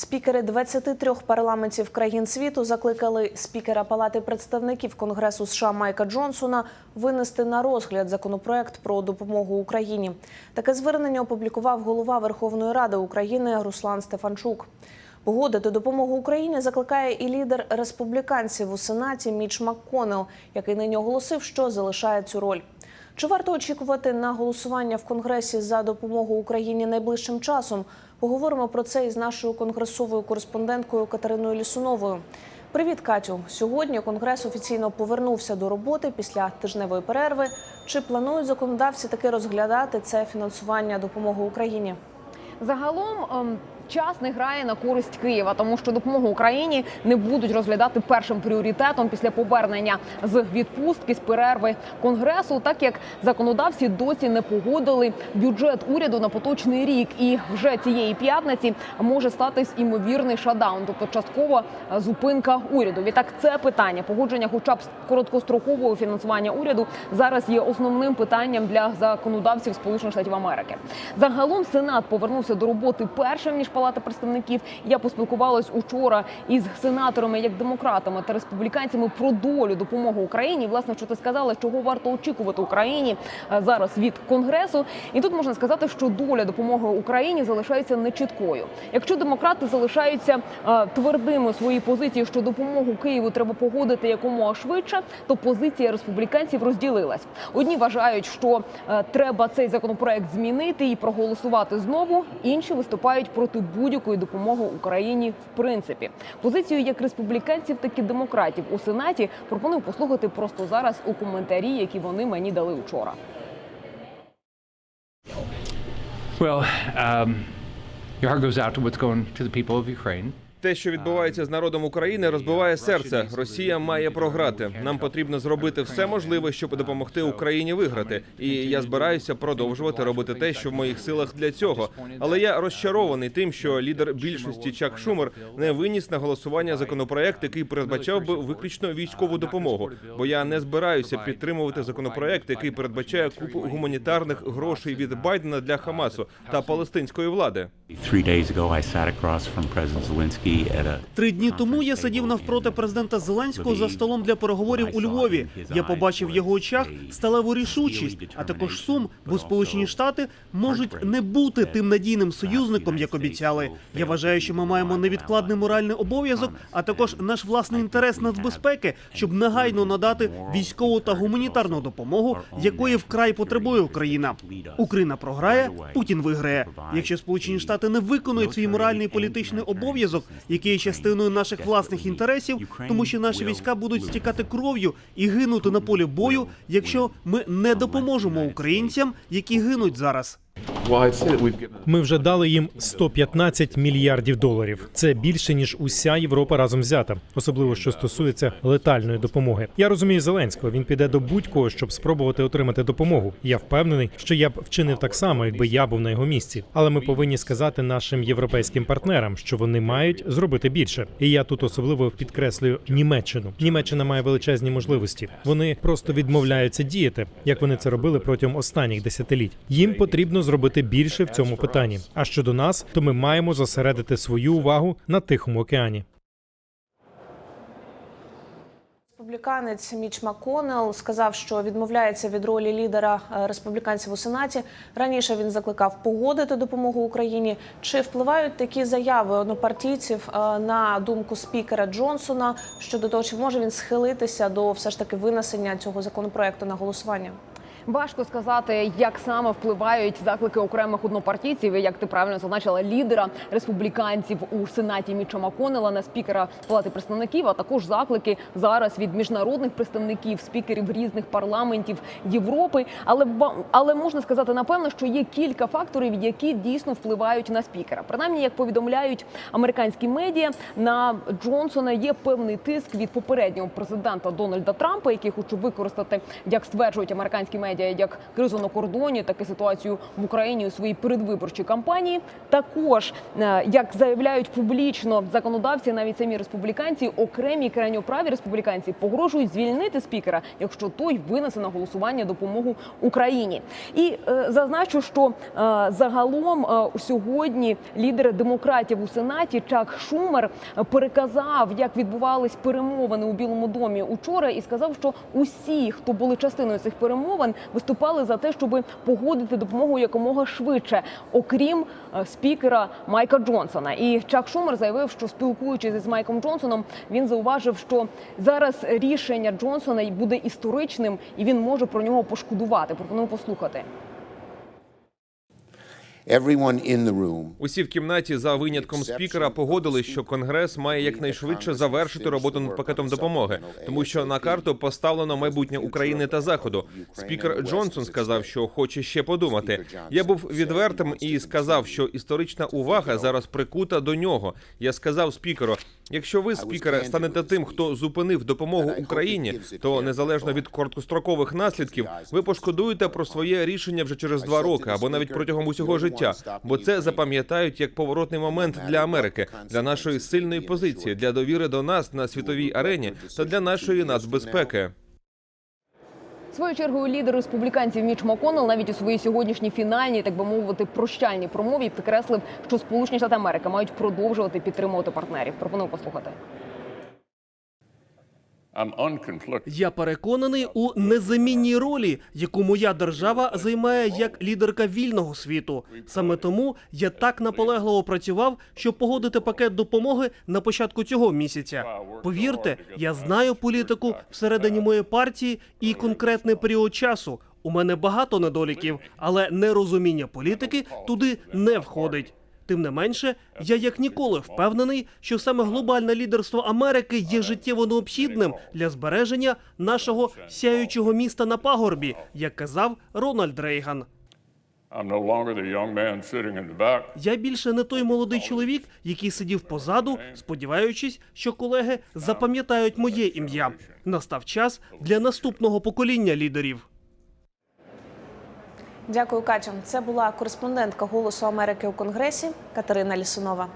Спікери 23 парламентів країн світу закликали спікера Палати представників Конгресу США Майка Джонсона винести на розгляд законопроект про допомогу Україні. Таке звернення опублікував голова Верховної Ради України Руслан Стефанчук. Погодити допомогу Україні закликає і лідер республіканців у Сенаті Міч МакКоннелл, який нині оголосив, що залишає цю роль. Чи варто очікувати на голосування в Конгресі за допомогу Україні найближчим часом? Поговоримо про це із нашою конгресовою кореспонденткою Катериною Лісуновою. Привіт, Катю. Сьогодні Конгрес офіційно повернувся до роботи після тижневої перерви. Чи планують законодавці таки розглядати це фінансування допомоги Україні? Загалом ем, час не грає на користь Києва, тому що допомогу Україні не будуть розглядати першим пріоритетом після повернення з відпустки з перерви конгресу, так як законодавці досі не погодили бюджет уряду на поточний рік, і вже цієї п'ятниці може статись імовірний шатдаун, тобто часткова зупинка уряду. Відтак це питання погодження, хоча б короткострокового фінансування уряду, зараз є основним питанням для законодавців Сполучених Штатів Америки. Загалом Сенат повернувся до роботи першим ніж Палата представників. Я поспілкувалась учора із сенаторами, як демократами та республіканцями про долю допомоги Україні. Власне, що ти сказала, чого варто очікувати Україні е, зараз від конгресу. І тут можна сказати, що доля допомоги Україні залишається нечіткою. Якщо демократи залишаються е, твердими у своїй позиції, що допомогу Києву треба погодити якомога швидше, то позиція республіканців розділилась. Одні вважають, що е, треба цей законопроект змінити і проголосувати знову. Інші виступають проти будь-якої допомоги Україні в принципі. Позицію як республіканців, так і демократів у сенаті пропоную послухати просто зараз у коментарі, які вони мені дали вчора. Well, um, your heart goes out to what's going to the people of Ukraine. Те, що відбувається з народом України, розбиває серце. Росія має програти. Нам потрібно зробити все можливе, щоб допомогти Україні виграти. І я збираюся продовжувати робити те, що в моїх силах для цього. Але я розчарований тим, що лідер більшості Чак Шумер не виніс на голосування законопроект, який передбачав би виключно військову допомогу. Бо я не збираюся підтримувати законопроект, який передбачає купу гуманітарних грошей від Байдена для Хамасу та палестинської влади. Three days ago, I sat across Три дні тому я сидів навпроти президента Зеленського за столом для переговорів у Львові. Я побачив в його очах сталеву рішучість, а також сум, бо Сполучені Штати можуть не бути тим надійним союзником, як обіцяли. Я вважаю, що ми маємо невідкладний моральний обов'язок, а також наш власний інтерес нацбезпеки, щоб негайно надати військову та гуманітарну допомогу, якої вкрай потребує Україна. Україна програє, Путін виграє. Якщо Сполучені Штати не виконують свій моральний і політичний обов'язок, який є частиною наших власних інтересів, тому що наші війська будуть стікати кров'ю і гинути на полі бою, якщо ми не допоможемо українцям, які гинуть зараз. Ми вже дали їм 115 мільярдів доларів. Це більше ніж уся Європа разом взята, особливо що стосується летальної допомоги. Я розумію Зеленського. Він піде до будь-кого, щоб спробувати отримати допомогу. Я впевнений, що я б вчинив так само, якби я був на його місці. Але ми повинні сказати нашим європейським партнерам, що вони мають зробити більше. І я тут особливо підкреслюю Німеччину. Німеччина має величезні можливості. Вони просто відмовляються діяти, як вони це робили протягом останніх десятиліть. Їм потрібно зробити більше в цьому питанні. А щодо нас, то ми маємо зосередити свою увагу на Тихому океані. Республіканець Міч МакКоннелл сказав, що відмовляється від ролі лідера е, республіканців у сенаті. Раніше він закликав погодити допомогу Україні. Чи впливають такі заяви однопартійців е, на думку спікера Джонсона щодо того, чи може він схилитися до все ж таки винесення цього законопроекту на голосування? Важко сказати, як саме впливають заклики окремих однопартійців, і як ти правильно зазначила, лідера республіканців у сенаті Міча Маконела на спікера Палати представників, а також заклики зараз від міжнародних представників, спікерів різних парламентів Європи. Але але можна сказати напевно, що є кілька факторів, які дійсно впливають на спікера. Принаймні, як повідомляють американські медіа, на Джонсона є певний тиск від попереднього президента Дональда Трампа, який хоче використати, як стверджують американські медіа, медіа як кризу на кордоні, так і ситуацію в Україні у своїй передвиборчій кампанії. Також, е, як заявляють публічно законодавці, навіть самі республіканці, окремі крайньоправі республіканці погрожують звільнити спікера, якщо той винесе на голосування допомогу Україні. І е, зазначу, що е, загалом е, сьогодні лідер демократів у сенаті Чак Шумер е, переказав, як відбувались перемовини у Білому домі учора, і сказав, що усі, хто були частиною цих перемовин, виступали за те, щоб погодити допомогу якомога швидше, окрім е, спікера Майка Джонсона. І Чак Шумер заявив, що спілкуючись із Майком Джонсоном, він зауважив, що зараз рішення Джонсона буде історичним, і він може про нього пошкодувати. Пропоную послухати. Усі в кімнаті за винятком спікера погодили, що конгрес має якнайшвидше завершити роботу над пакетом допомоги, тому що на карту поставлено майбутнє України та Заходу. Спікер Джонсон сказав, що хоче ще подумати. Я був відвертим і сказав, що історична увага зараз прикута до нього. Я сказав спікеру: якщо ви, спікере, станете тим, хто зупинив допомогу Україні, то незалежно від короткострокових наслідків, ви пошкодуєте про своє рішення вже через два роки або навіть протягом усього життя, бо це запам'ятають як поворотний момент для Америки, для нашої сильної позиції, для довіри до нас на світовій арені та для нашої нацбезпеки. Своєю чергою лідер республіканців Міч Маконел навіть у своїй сьогоднішній фінальній, так би мовити, прощальній промові підкреслив, що Сполучені Штати Америки мають продовжувати підтримувати партнерів. Пропоную послухати. Я переконаний у незамінній ролі, яку моя держава займає як лідерка вільного світу. Саме тому я так наполегливо працював, щоб погодити пакет допомоги на початку цього місяця. Повірте, я знаю політику всередині моєї партії і конкретний період часу. У мене багато недоліків, але нерозуміння політики туди не входить. Тим не менше, я як ніколи впевнений, що саме глобальне лідерство Америки є життєво необхідним для збереження нашого сяючого міста на пагорбі, як казав Рональд Рейган. Я більше не той молодий чоловік, який сидів позаду, сподіваючись, що колеги запам'ятають моє ім'я. Настав час для наступного покоління лідерів. Дякую, Катю. Це була кореспондентка Голосу Америки у Конгресі Катерина Лісунова.